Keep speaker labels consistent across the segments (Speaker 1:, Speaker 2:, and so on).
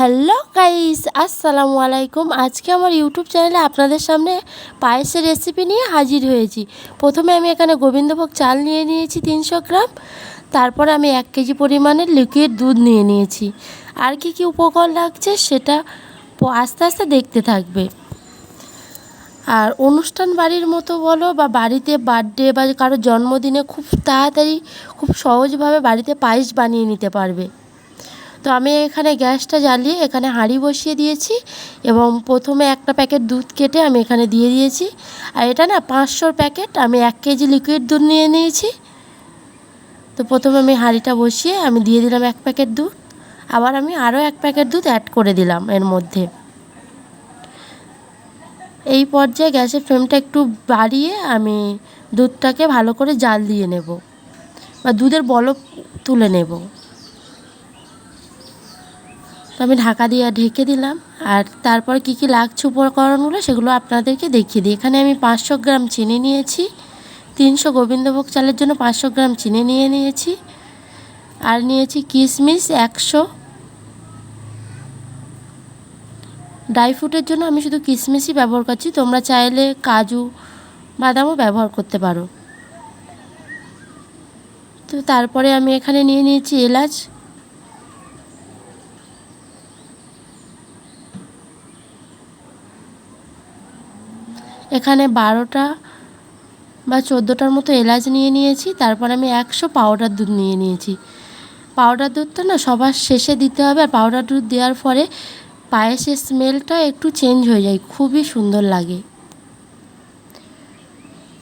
Speaker 1: Hello guys, আসসালামু আলাইকুম। আজকে আমার ইউটিউব চ্যানেলে আপনাদের সামনে পায়েসের রেসিপি নিয়ে হাজির হয়েছি। প্রথমে আমি এখানে গোবিন্দভোগ চাল নিয়ে নিয়েছি তিনশো গ্রাম। তারপরে আমি এক কেজি পরিমাণের লিকুইড দুধ নিয়ে নিয়েছি। আর কি কি উপকরণ লাগছে সেটা আস্তে আস্তে দেখতে থাকবে। আর অনুষ্ঠান বাড়ির মতো বলো বা বাড়িতে বার্থডে বা কারও জন্মদিনে খুব তাড়াতাড়ি, খুব সহজভাবে বাড়িতে পায়েস বানিয়ে নিতে পারবে। তো আমি এখানে গ্যাসটা জ্বালিয়ে এখানে হাঁড়ি বসিয়ে দিয়েছি এবং প্রথমে একটা প্যাকেট দুধ কেটে আমি এখানে দিয়ে দিয়েছি। আর এটা না পাঁচশোর প্যাকেট, আমি এক কেজি লিকুইড দুধ নিয়ে নিয়েছি। তো প্রথমে আমি হাঁড়িটা বসিয়ে আমি দিয়ে দিলাম এক প্যাকেট দুধ। আবার আমি আরও এক প্যাকেট দুধ অ্যাড করে দিলাম এর মধ্যে। এই পর্যায়ে গ্যাসের ফ্লেমটা একটু বাড়িয়ে আমি দুধটাকে ভালো করে জাল দিয়ে নেব বা দুধের বলক তুলে নেব। তো আমি ঢাকা দিয়ে ঢেকে দিলাম। আর তারপর কি কি লাগছে উপকরণগুলো সেগুলো আপনাদেরকে দেখিয়ে দিই। এখানে আমি পাঁচশো গ্রাম চিনি নিয়েছি, তিনশো গোবিন্দভোগ চালের জন্য পাঁচশো গ্রাম চিনি নিয়ে নিয়েছি, আর নিয়েছি কিশমিশ একশো। ড্রাই ফ্রুটের জন্য আমি শুধু কিশমিশই ব্যবহার করছি, তোমরা চাইলে কাজু, বাদামও ব্যবহার করতে পারো। তো তারপরে আমি এখানে নিয়ে নিয়েছি এলাচ এখানে বারোটা বা চোদ্দোটার মতো এলাচ নিয়ে নিয়েছি, তারপর আমি একশো পাউডার দুধ নিয়ে নিয়েছি। পাউডার দুধটা না সবার শেষে দিতে হবে, আর পাউডার দুধ দেওয়ার পরে পায়েসের স্মেলটা একটু চেঞ্জ হয়ে যায়, খুবই সুন্দর লাগে।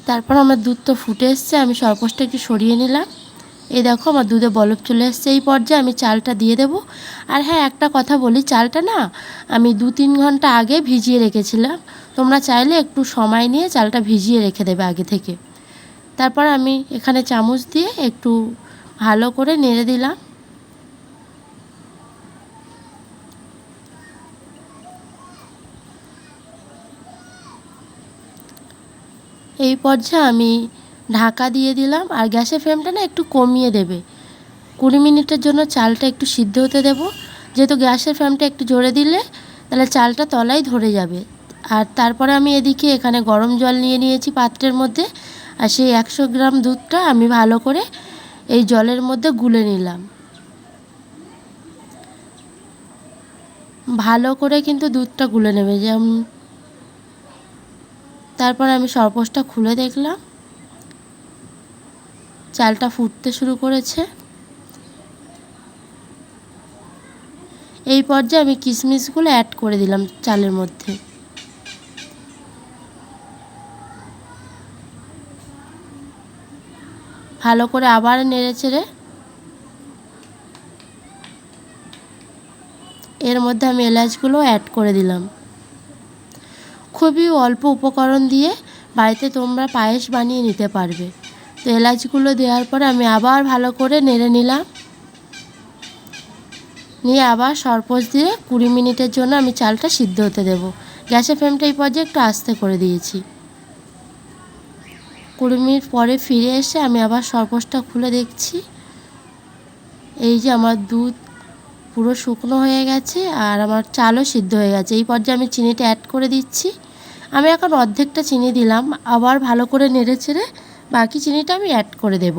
Speaker 1: তারপর আমার দুধ তো ফুটে এসছে, আমি সরপোষটা একটু সরিয়ে নিলাম। এই দেখো আমার দুধে বলব চলে এসছে, এই পর্যায়ে আমি চালটা দিয়ে দেব। আর হ্যাঁ একটা কথা বলি, চালটা না আমি দু তিন ঘণ্টা আগে ভিজিয়ে রেখেছিলাম। তোমরা চাইলে একটু সময় নিয়ে চালটা ভিজিয়ে রেখে দেবে আগে থেকে। তারপর আমি এখানে চামচ দিয়ে একটু ভালো করে নেড়ে দিলাম। এই পর্যায়ে আমি ঢাকা দিয়ে দিলাম, আর গ্যাসের ফ্লেমটা না একটু কমিয়ে দেবে। কুড়ি মিনিটের জন্য চালটা একটু সিদ্ধ হতে দেবো। যেহেতু গ্যাসের ফ্লেমটা একটু জোরে দিলে তাহলে চালটা তলায় ধরে যাবে। আর তারপরে আমি এদিকে এখানে গরম জল নিয়ে নিয়েছি পাত্রের মধ্যে। আর সেই একশো গ্রাম দুধটা আমি ভালো করে এই জলের মধ্যে গুলে নিলাম। ভালো করে কিন্তু দুধটা গুলে নেবে। যেমন তারপর আমি সরপোষটা খুলে দেখলাম। চালটা ফুটতে শুরু করেছে। এই পর্যায়ে আমি কিশমিশগুলো অ্যাড করে দিলাম চালের মধ্যে। ভালো করে আবার নেড়ে চেড়ে এর মধ্যে আমি এলাচগুলো অ্যাড করে দিলাম। খুবই অল্প উপকরণ দিয়ে বাড়িতে তোমরা পায়েস বানিয়ে নিতে পারবে। তো এলাচগুলো দেওয়ার পরে আমি আবার ভালো করে নেড়ে নিলাম। নিয়ে আবার সরপোষ দিয়ে কুড়ি মিনিটের জন্য আমি চালটা সিদ্ধ হতে দেব। গ্যাসের ফ্লেমটা এই পর্যায়ে একটু আস্তে করে দিয়েছি। কুড়ি মিনিট পরে ফিরে এসে আমি আবার সরপোষটা খুলে দেখছি। এই যে আমার দুধ পুরো শুকনো হয়ে গেছে আর আমার চালও সিদ্ধ হয়ে গেছে। এই পর্যায়ে আমি চিনিটা অ্যাড করে দিচ্ছি। আমি এখন অর্ধেকটা চিনি দিলাম। আবার ভালো করে নেড়ে চেড়ে বাকি চিনিটা আমি অ্যাড করে দেব।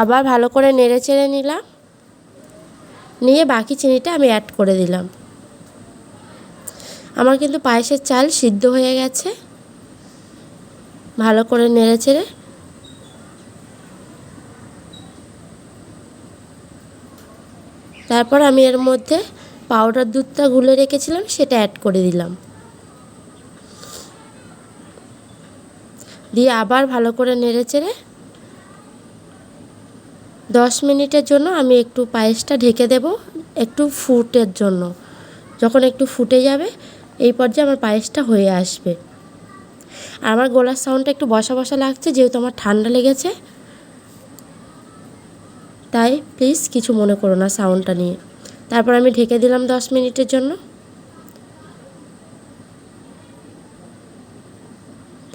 Speaker 1: আবার ভালো করে নেড়ে চেড়ে নিলাম। নিয়ে বাকি চিনিটা আমি অ্যাড করে দিলাম। আমার কিন্তু পায়েসের চাল সিদ্ধ হয়ে গেছে। ভালো করে নেড়ে চেড়ে। তারপর আমি এর মধ্যে পাউডার দুধটা গুলে রেখেছিলাম, সেটা অ্যাড করে দিলাম। দিয়ে আবার ভালো করে নেড়ে চেড়ে দশ মিনিটের জন্য আমি একটু পায়েসটা ঢেকে দেব, একটু ফুটের জন্য। যখন একটু ফুটে যাবে, এই পর্যায়ে আমার পায়েসটা হয়ে আসবে। আর আমার গলার সাউন্ডটা একটু বসা বসা লাগছে, যেহেতু আমার ঠান্ডা লেগেছে। তাই প্লিজ কিছু মনে করো না সাউন্ডটা নিয়ে। তারপর আমি ঢেকে দিলাম দশ মিনিটের জন্য।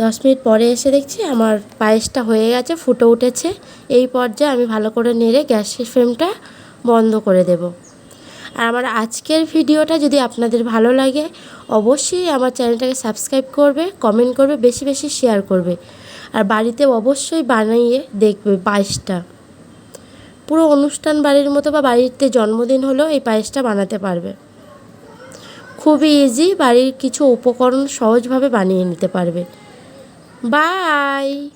Speaker 1: দশ মিনিট পরে এসে দেখছি আমার পায়েসটা হয়ে গেছে, ফুটে উঠেছে। এই পর্যায়ে আমি ভালো করে নেড়ে গ্যাসের ফ্লেমটা বন্ধ করে দেব। আর আমার আজকের ভিডিওটা যদি আপনাদের ভালো লাগে, অবশ্যই আমার চ্যানেলটাকে সাবস্ক্রাইব করবে, কমেন্ট করবে, বেশি বেশি শেয়ার করবে। আর বাড়িতে অবশ্যই বানিয়ে দেখবে পায়েসটা। পুরো অনুষ্ঠান বাড়ির মতো বা বাড়িতে জন্মদিন হলেও এই পায়েসটা বানাতে পারবে। খুবই ইজি বাড়ির কিছু উপকরণ সহজভাবে বানিয়ে নিতে পারবে। Bye.